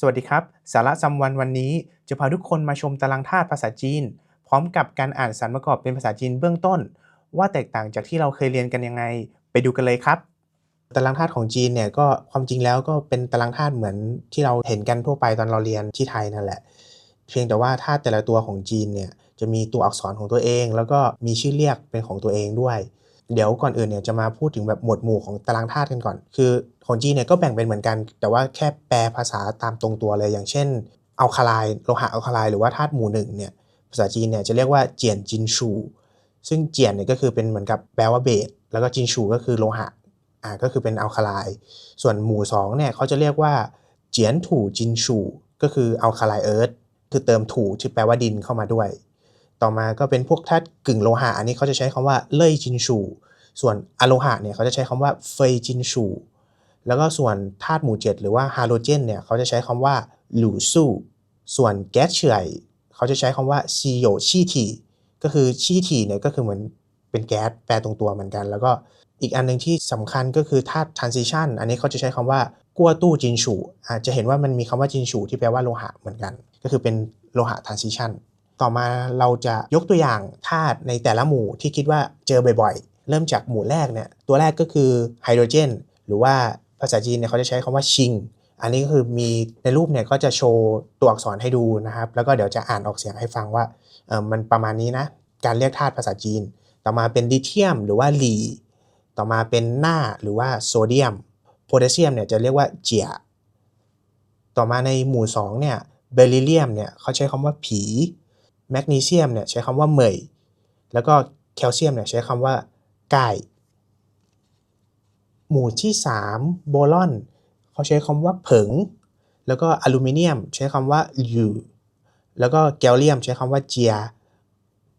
สวัสดีครับ สาระซัมวันวันนี้จะพาทุกคนมาชมตารางธาตุภาษาจีน พร้อมกับการอ่านสรรประกอบเป็นภาษาจีนเบื้องต้น ว่าแตกต่างจากที่เราเคยเรียนกันยังไง ไปดูกันเลยครับ ตารางธาตุของจีนเนี่ยก็ความจริงแล้วก็เป็นตารางธาตุเหมือนที่เราเห็นกันทั่วไปตอนเราเรียนที่ไทยนั่นแหละ เพียงแต่ว่าธาตุแต่ละตัวของจีนเนี่ยจะมีตัวอักษรของตัวเอง แล้วก็มีชื่อเรียกเป็นของตัวเองด้วย เดี๋ยวก่อนอื่นเนี่ยจะมาพูดถึงแบบหมวดหมู่ของตารางธาตุกันก่อน คือของจีนเนี่ยก็แบ่งเป็นเหมือนกัน แต่ว่าแค่แปลภาษาตามตรงตัวเลย อย่างเช่นอัลคาไลโลหะอัลคาไลหรือว่าธาตุหมู่หนึ่งเนี่ยภาษาจีนเนี่ยจะเรียกว่าเจียนจินชู ซึ่งเจียนเนี่ยก็คือเป็นเหมือนกับแปลว่าเบสแล้วก็จินชูก็คือโลหะอ่าก็คือเป็นอัลคาไลส่วนหมู่2เนี่ยเขาจะเรียกว่าเจียนถูจินชูก็คืออัลคาไลเอิร์ธคือเติมถูที่แปลว่าดินเข้ามาด้วย ต่อมาก็เป็นพวกธาตุกึ่งโลหะอันนี้เขาจะใช้คำว่าเล่ยจินชู ส่วนอะโลหะเนี่ยเขาจะใช้คำว่าเฟยจินชู แล้วก็ส่วนธาตุหมู่7หรือว่าไฮโดรเจนเนี่ยเขาจะใช้คำว่าหลูสู้ส่วนแก๊สเฉื่อยเขาจะใช้คำว่าซีโยชีทีก็คือชีทีเนี่ยก็คือเหมือนเป็นแก๊สแปลตรงตัวเหมือนกัน แล้วก็อีกอันหนึงที่สำคัญก็คือธาตุ transition อันนี้เขาจะใช้คำว่ากัวตู้จินชูอาจจะเห็นว่ามันมีคำว่าจินชูที่แปลว่าโลหะเหมือนกัน ก็คือเป็นโลหะ transition ต่อมาเราจะยกตัวอย่างธาตุในแต่ละหมู่ที่คิดว่าเจอบ่อยๆ เริ่มจากหมู่แรกเนี่ยตัวแรกก็คือไฮโดรเจนหรือว่าภาษาจีนเนี่ยเขาจะใช้คำว่าชิง อันนี้ก็คือมีในรูปเนี่ยก็จะโชว์ตัวอักษรให้ดูนะครับ แล้วก็เดี๋ยวจะอ่านออกเสียงให้ฟังว่าเออมันประมาณนี้นะ การเรียกธาตุภาษาจีน ต่อมาเป็นลิเธียมหรือว่าหลีต่อมาเป็นหน้าหรือว่าโซเดียมโพแทสเซียมเนี่ยจะเรียกว่าเจียต่อมาในหมู่2เนี่ยเบริเลียมเนี่ยเขาใช้คำว่าผี แมกนีเซียมเนี่ยใช้คำว่าเหมยแล้วก็แคลเซียมเนี่ยใช้คำว่าไก่หมู่ที่ 3 โบลอน เขาใช้คำว่าเผิงแล้วก็อลูมิเนียมใช้คำว่ายูแล้วก็แกลเลียมใช้คำว่าเจีย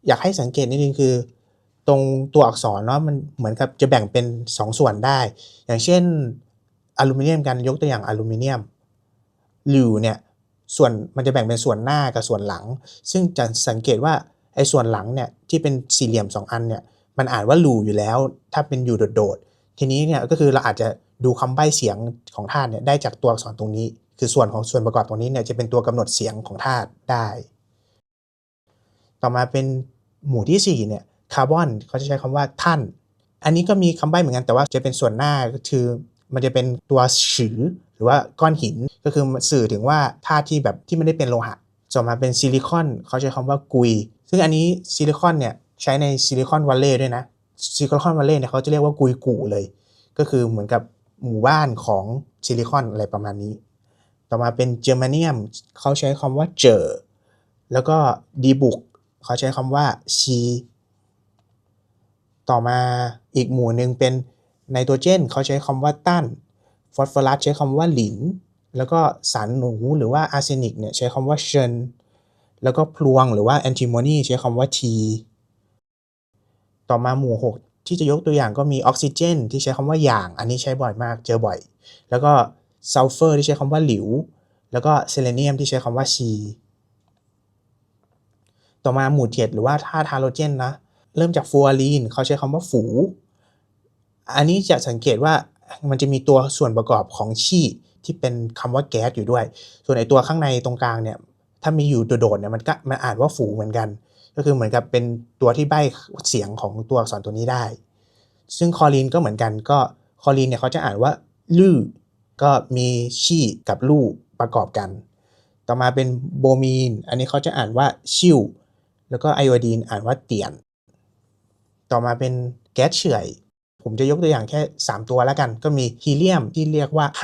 อยากให้สังเกตนิดนึงคือ ตรงตัวอักษรเนาะมันเหมือนกับจะแบ่งเป็น 2ส่วนได้ อย่างเช่นอลูมิเนียมกันยกตัวอย่างอลูมิเนียมลิวเนี่ย ส่วนมันจะแบ่งเป็นส่วนหน้ากับส่วนหลัง ซึ่งจะสังเกตว่าไอ้ส่วนหลังเนี่ยที่เป็นสี่เหลี่ยม 2 อันเนี่ยมันอ่านว่าหลูอยู่แล้ว ถ้าเป็นอยู่โดดๆทีนี้เนี่ยก็คือเราอาจจะดูคำใบ้เสียงของธาตุเนี่ยได้จากตัวอักษรตรงนี้ คือส่วนของส่วนประกอบตรงนี้เนี่ยจะเป็นตัวกำหนดเสียงของธาตุได้ ต่อมาเป็นหมู่ที่4เนี่ยคาร์บอนเขาจะใช้คำว่าท่าน อันนี้ก็มีคำใบ้เหมือนกันแต่ว่าจะเป็นส่วนหน้าก็คือมันจะเป็นตัวฉือ หรือว่าก้อนหินก็คือสื่อถึงว่าธาตุที่แบบที่ไม่ได้เป็นโลหะต่อมาเป็นซิลิคอนเขาใช้คำว่ากุย ซึ่งอันนี้ซิลิคอนเนี่ยใช้ในซิลิคอนวัลเลย์ด้วยนะซิลิคอนวัลเลย์เนี่ยเขาจะเรียกว่ากุยกูเลย ก็คือเหมือนกับหมู่บ้านของซิลิคอนอะไรประมาณนี้ ต่อมาเป็นเจอร์มาเนียมเขาใช้คำว่าเจอแล้วก็ดีบุกเขาใช้คำว่าชีต่อมาอีกหมู่หนึ่งเป็นไนโตรเจนเขาใช้คำว่าตั้น ฟอสฟอรัสใช้คำว่าหลิน แล้วก็สารหนูหรือว่าอาร์เซนิกเนี่ยใช้คำว่าเชนแล้วก็พลวงหรือว่าแอนติโมนีใช้คำว่าที ต่อมาหมู่ 6 ที่จะยกตัวอย่างก็มีออกซิเจน ที่ใช้คำว่าอย่าง อันนี้ใช้บ่อยมากเจอบ่อย แล้วก็ซัลเฟอร์ที่ใช้คำว่าหลิว แล้วก็เซเลเนียมที่ใช้คำว่าชีต่อมาหมู่เจ็ดหรือว่าธาตุฮาโลเจนนะเริ่มจากฟูอารีนเขาใช้คำว่าฝู อันนี้จะสังเกตว่า มันจะมีตัวส่วนประกอบของชีที่เป็นคำว่าแก๊สอยู่ด้วย ส่วนไอตัวข้างในตรงกลางเนี่ยถ้ามีอยู่โดดๆเนี่ยมันก็มันอ่านว่าฝูเหมือนกัน ก็คือเหมือนกับเป็นตัวที่ใบ้เสียงของตัวอักษรตัวนี้ได้ ซึ่งคอลีนก็เหมือนกันก็คอลีนเนี่ยเขาจะอ่านว่าลื่อก็มีชีกับลู่ประกอบกัน ต่อมาเป็นโบมีน อันนี้เขาจะอ่านว่าชิวแล้วก็ไอโอดีนอ่านว่าเตียน ต่อมาเป็นแก๊สเฉื่อย ผมจะยกตัวอย่างแค่ 3 ตัวแล้วกัน ก็มีฮีเลียมที่เรียกว่าไฮ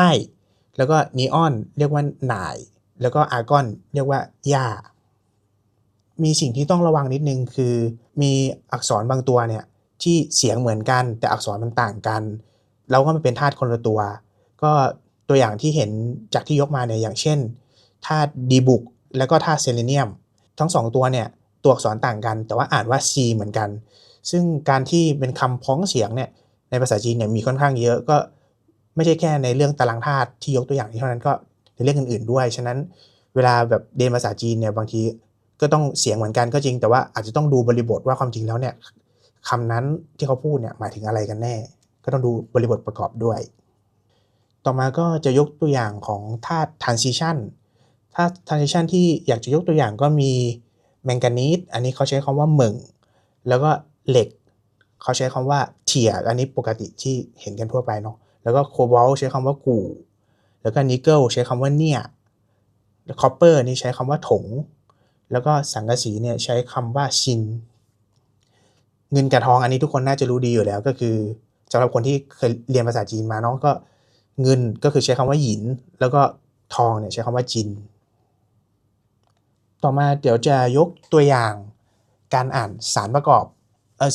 แล้วก็นีออนเรียกว่าหน่าย แล้วก็อาร์กอนเรียกว่าหญ้ามีสิ่งที่ต้องระวังนิดนึงคือ มีอักษรบางตัวเนี่ยที่เสียงเหมือนกันแต่อักษรมันต่างกัน แล้วก็มันเป็นธาตุคนละตัว ก็ตัวอย่างที่เห็นจากที่ยกมาเนี่ยอย่างเช่นธาตุดีบุกแล้วก็ธาตุเซเลเนียม ทั้งสองตัวเนี่ยตัวอักษรต่างกัน แต่ว่าอ่านว่า C เหมือนกัน ซึ่งการที่เป็นคำพ้องเสียงเนี่ย ในภาษาจีนเนี่ยมีค่อนข้างเยอะก็ไม่ใช่แค่ในเรื่องตารางธาตุที่ยกตัวอย่างนี้เท่านั้นก็ในเรื่องอื่น ๆ ด้วย ฉะนั้นเวลาแบบเรียนภาษาจีนเนี่ยบางทีก็ต้องเสียงเหมือนกันก็จริง แต่ว่าอาจจะต้องดูบริบทว่าความจริงแล้วเนี่ยคำนั้นที่เขาพูดเนี่ยหมายถึงอะไรกันแน่ ก็ต้องดูบริบทประกอบด้วย ต่อมาก็จะยกตัวอย่างของธาตุ transition ถ้า transition ที่อยากจะยกตัวอย่างก็มีแมงกานีสอันนี้เขาใช้คำว่าเหมิงแล้วก็เหล็ก เขาใช้คำว่าเทียอันนี้ปกติที่เห็นกันทั่วไปเนาะแล้วก็โคบอลใช้คำว่ากู่ แล้วก็นิกเกิลใช้คำว่าเนี่ยคอปเปอร์นี่ใช้คำว่าถง แล้วก็สังกะสีเนี่ยใช้คำว่าชิน เงินกับทองอันนี้ทุกคนน่าจะรู้ดีอยู่แล้วก็คือสำหรับคนที่เคยเรียนภาษาจีนมาเนาะก็เงินก็คือใช้คำว่าหยิน แล้วก็ทองเนี่ยใช้คำว่าจิน ต่อมาเดี๋ยวจะยกตัวอย่างการอ่านสารประกอบ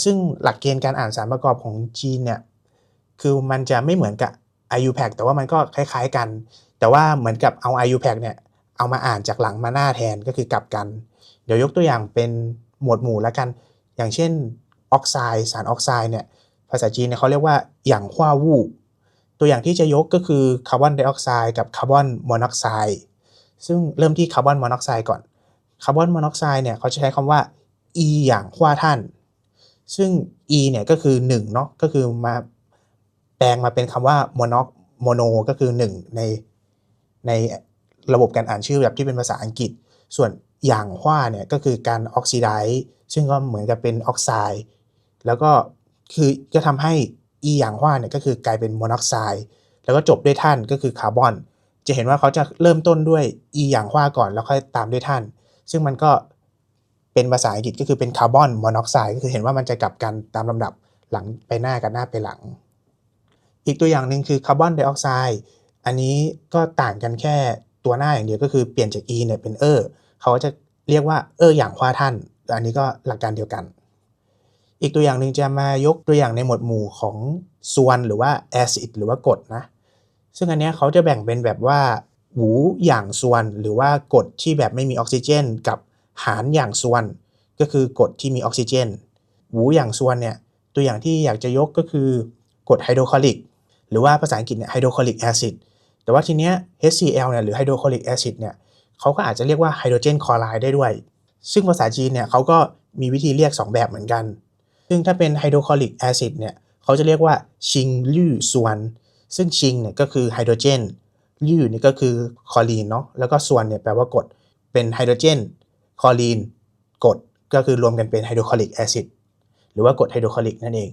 ซึ่งหลักเกณฑ์การอ่านสารประกอบของจีนเนี่ยคือมันจะไม่เหมือนกับ IUPAC แต่ว่ามันก็คล้าย ๆกัน แต่ว่าเหมือนกับเอา IUPAC เนี่ยเอามาอ่านจากหลังมาหน้าแทนก็คือกลับกัน เดี๋ยวยกตัวอย่างเป็นหมวดหมู่แล้วกัน อย่างเช่นออกไซด์สารออกไซด์เนี่ยภาษาจีนเนี่ยเขาเรียกว่าหยางฮวาวู่ตัวอย่างที่จะยกก็คือคาร์บอนไดออกไซด์กับคาร์บอนมอนอกไซด์ซึ่งเริ่มที่คาร์บอนมอนอกไซด์ก่อนคาร์บอนมอนอกไซด์เนี่ยเขาจะใช้คำว่า e อย่างฮวาท่าน ซึ่ง e เนี่ยก็คือ1เนาะก็คือมาแปลงมาเป็นคำว่าโมโนโมโนก็คือ 1 ในในระบบการอ่านชื่อแบบที่เป็นภาษาอังกฤษ ส่วนอย่างฮวาเนี่ยก็คือการออกซิไดซ์ซึ่งก็เหมือนกับเป็นออกไซด์แล้วก็คือจะทำให้ e อย่างฮวาเนี่ยก็คือกลายเป็นโมอนอกไซด์แล้วก็จบด้วยท่านก็คือคาร์บอนจะเห็นว่าเขาจะเริ่มต้นด้วย e อย่างฮวาก่อนแล้วค่อยตามด้วยท่าน ซึ่งมันก็ เป็นภาษาอังกฤษก็คือเป็นคาร์บอนมอนอกไซด์ก็คือเห็นว่ามันจะกลับกันตามลำดับหลังไปหน้ากับหน้าไปหลัง อีกตัวอย่างหนึ่งคือคาร์บอนไดออกไซด์อันนี้ก็ต่างกันแค่ตัวหน้าอย่างเดียวก็คือเปลี่ยนจาก e เนี่ยเป็นเออเขาจะเรียกว่าเอออย่างฮวาท่าน อันนี้ก็หลักการเดียวกัน อีกตัวอย่างหนึ่งจะมายกตัวอย่างในหมวดหมู่ของส่วนหรือว่า acid หรือว่ากรดนะ ซึ่งอันนี้เขาจะแบ่งเป็นแบบว่าหูอย่างส่วนหรือว่ากรดที่แบบไม่มีออกซิเจน กับ หารอย่างส่วน ก็คือกรดที่มีออกซิเจน หูอย่างส่วนเนี่ยตัวอย่างที่อยากจะยกก็คือกรดไฮโดรคลอริกหรือว่าภาษาอังกฤษเนี่ยไฮโดรคลอริกแอซิดแต่ว่าทีเนี้ย HCl เนี่ยหรือไฮโดรคลอริกแอซิดเนี่ยเขาก็อาจจะเรียกว่าไฮโดรเจนคลอไรด์ได้ด้วย ซึ่งภาษาจีนเนี่ยเขาก็มีวิธีเรียก 2 แบบเหมือนกัน ซึ่งถ้าเป็นไฮโดรคลอริกแอซิดเนี่ยเขาจะเรียกว่าชิงลี่ส่วน ซึ่งชิงเนี่ยก็คือไฮโดรเจนลี่นี่ก็คือคลอรีนเนาะแล้วก็ส่วนเนี่ยแปลว่ากรดเป็นไฮโดรเจน คอรีนกรดก็คือรวมกันเป็นไฮโดรคลอริกแอซิดหรือว่ากรดไฮโดรคลอริกนั่นเอง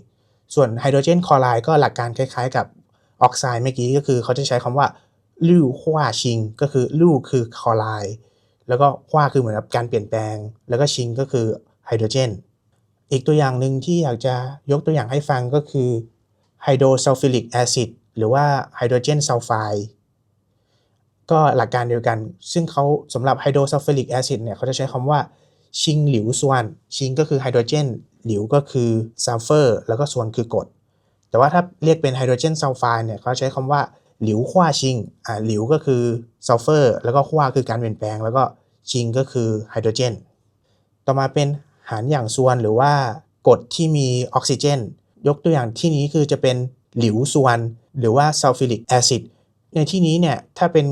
ส่วนไฮโดรเจนคลอไรด์ก็หลักการคล้ายๆ กับออกไซด์เมื่อกี้ก็คือเขาจะใช้คำว่าลู่ฮวาชิง ก็คือลู่คือคลอไรด์แล้วก็ฮวาคือเหมือนกับการเปลี่ยนแปลง แล้วก็ชิงก็คือไฮโดรเจนอีกตัวอย่างหนึ่งที่อยากจะยกตัวอย่างให้ฟังก็คือไฮโดรซัลฟิลิกแอซิดหรือว่าไฮโดรเจนซัลไฟด์ ก็หลักการเดียวกัน ซึ่งเขาสำหรับไฮโดรซัลเฟิลิกแอซิดเนี่ยเขาจะใช้คำว่าชิงหลิวส่วนชิงก็คือไฮโดรเจนหลิวก็คือซัลเฟอร์แล้วก็ส่วนคือกรดแต่ว่าถ้าเรียกเป็นไฮโดรเจนซัลไฟด์เนี่ยเขาใช้คำว่าหลิวขว้าชิงอ่าหลิวก็คือซัลเฟอร์แล้วก็ขว้าคือการเปลี่ยนแปลง แล้วก็ชิงก็คือไฮโดรเจนต่อมาเป็นหารอย่างส่วนหรือว่ากรดที่มีออกซิเจน ยกตัวอย่างที่นี้คือจะเป็นหลิวส่วนหรือว่าซัลฟิลิกแอซิด ในที่นี้เนี่ยถ้าเป็น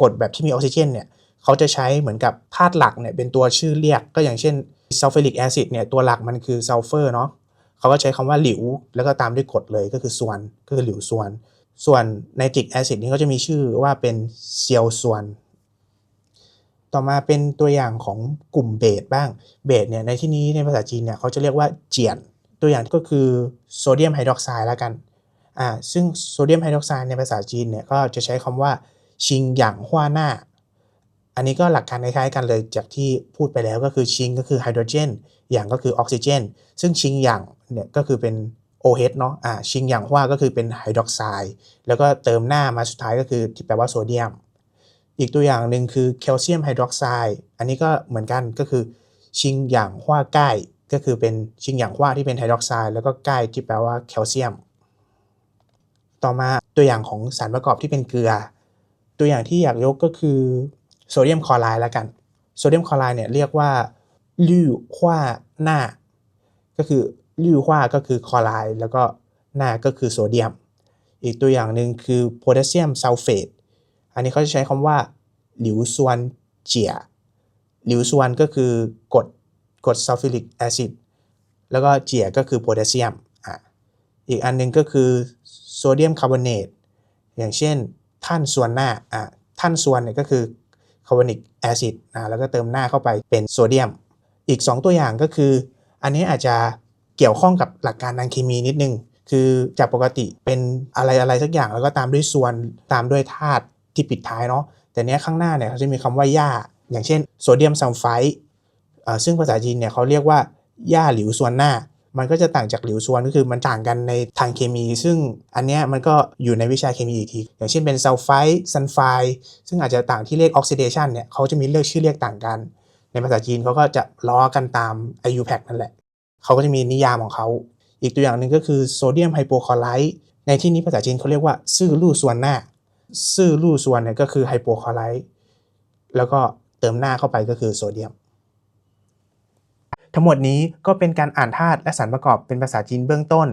กรดแบบที่มีออกซิเจนเนี่ยเขาจะใช้เหมือนกับธาตุหลักเนี่ยเป็นตัวชื่อเรียกก็อย่างเช่นซัลเฟิลิกแอซิดเนี่ยตัวหลักมันคือซัลเฟอร์เนาะเขาก็ใช้คำว่าหลิว แล้วก็ตามด้วยกรดเลยก็คือส่วนก็คือหลิวส่วน ส่วนไนตริกแอซิดนี่ก็จะมีชื่อว่าเป็นเซียวส่วน ต่อมาเป็นตัวอย่างของกลุ่มเบสบ้างเบสเนี่ยในที่นี้ในภาษาจีนเนี่ยเขาจะเรียกว่าเจียน ตัวอย่างก็คือโซเดียมไฮดรอกไซด์แล้วกัน อ่าซึ่งโซเดียมไฮดรอกไซด์ในภาษาจีนเนี่ยก็จะใช้คำว่าชิงหยางฮวาหน้า อันนี้ก็หลักการคล้ายๆกันเลยจากที่พูดไปแล้วก็คือชิงก็คือไฮโดรเจนหยางก็คือออกซิเจนซึ่งชิงหยางเนี่ยก็คือเป็น OH เนาะอ่าชิงหยางฮวาก็คือเป็นไฮดรอกไซด์แล้วก็เติมหน้ามาสุดท้ายก็คือที่แปลว่าโซเดียม อีกตัวอย่างหนึ่งคือแคลเซียมไฮดรอกไซด์อันนี้ก็เหมือนกันก็คือชิงหยางฮวาใกล้ก็คือเป็นชิงหยางฮวาที่เป็นไฮดรอกไซด์แล้วก็ใกล้ที่แปลว่าแคลเซียม ต่อมาตัวอย่างของสารประกอบที่เป็นเกลือ ตัวอย่างที่อยากยกก็คือโซเดียมคลอไรด์แล้วกัน โซเดียมคลอไรด์เนี่ยเรียกว่าลู่ฮวาหน้า ก็คือลู่ฮวาก็คือคลอไรด์แล้วก็หน้าก็คือโซเดียม อีกตัวอย่างหนึ่งคือโพแทสเซียมซัลเฟต อันนี้เขาจะใช้คำว่าหลิวซวนเจียหลิวซวนก็คือกรดกรดซัลฟิลิกแอซิด แล้วก็เจียก็คือโพแทสเซียม อีกอันหนึงก็คือโซเดียมคาร์บอเนตอย่างเช่นท่านส่วนหน้าอะท่านส่วนเนี่ยก็คือคาร์บอนิกแอซิดนะแล้วก็เติมหน้าเข้าไปเป็นโซเดียม อีก 2 ตัวอย่างก็คือ อันนี้อาจจะเกี่ยวข้องกับหลักการทางเคมีนิดนึง คือจากปกติเป็นอะไรอะไรสักอย่างแล้วก็ตามด้วยส่วนตามด้วยธาตุที่ปิดท้ายเนาะแต่เนี้ยข้างหน้าเนี่ยเขาจะมีคำว่าหญ้า อย่างเช่นโซเดียมซัลไฟด์ซึ่งภาษาจีนเนี่ยเขาเรียกว่าหญ้าหลิวส่วนหน้า มันก็จะต่างจากหลิวส่วนก็คือมันต่างกันในทางเคมี ซึ่งอันเนี้ยมันก็อยู่ในวิชาเคมีอีกที อย่างเช่นเป็นซัลไฟด์ซัลไฟด์ซึ่งอาจจะต่างที่เรียกออกซิเดชันเนี่ยเขาจะมีเลือกชื่อเรียกต่างกัน ในภาษาจีนเขาก็จะล้อกันตาม IUPAC นั่นแหละ เขาก็จะมีนิยามของเขา อีกตัวอย่างหนึ่งก็คือโซเดียมไฮโปคลอไรด์ในที่นี้ภาษาจีนเขาเรียกว่าซื่อลู่ส่วนหน้าซื่อลู่ส่วนเนี่ยก็คือไฮโปคลอไรด์แล้วก็เติมหน้าเข้าไปก็คือโซเดียม ทั้งหมดนี้ก็เป็นการอ่านธาตุและสารประกอบเป็นภาษาจีนเบื้องต้น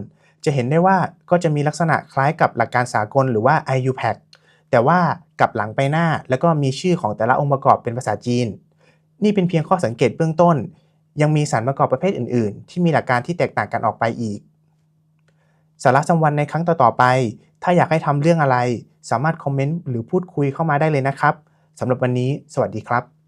จะเห็นได้ว่าก็จะมีลักษณะคล้ายกับหลักการสากลหรือว่า IUPAC แต่ว่ากลับหลังไปหน้าแล้วก็มีชื่อของแต่ละองค์ประกอบเป็นภาษาจีน นี่เป็นเพียงข้อสังเกตเบื้องต้น ยังมีสารประกอบประเภทอื่น ๆ ที่มีหลักการที่แตกต่างกันออกไปอีก สาระสำวันในครั้งต่อๆไป ถ้าอยากให้ทำเรื่องอะไร สามารถคอมเมนต์หรือพูดคุยเข้ามาได้เลยนะครับสำหรับวันนี้ สวัสดีครับ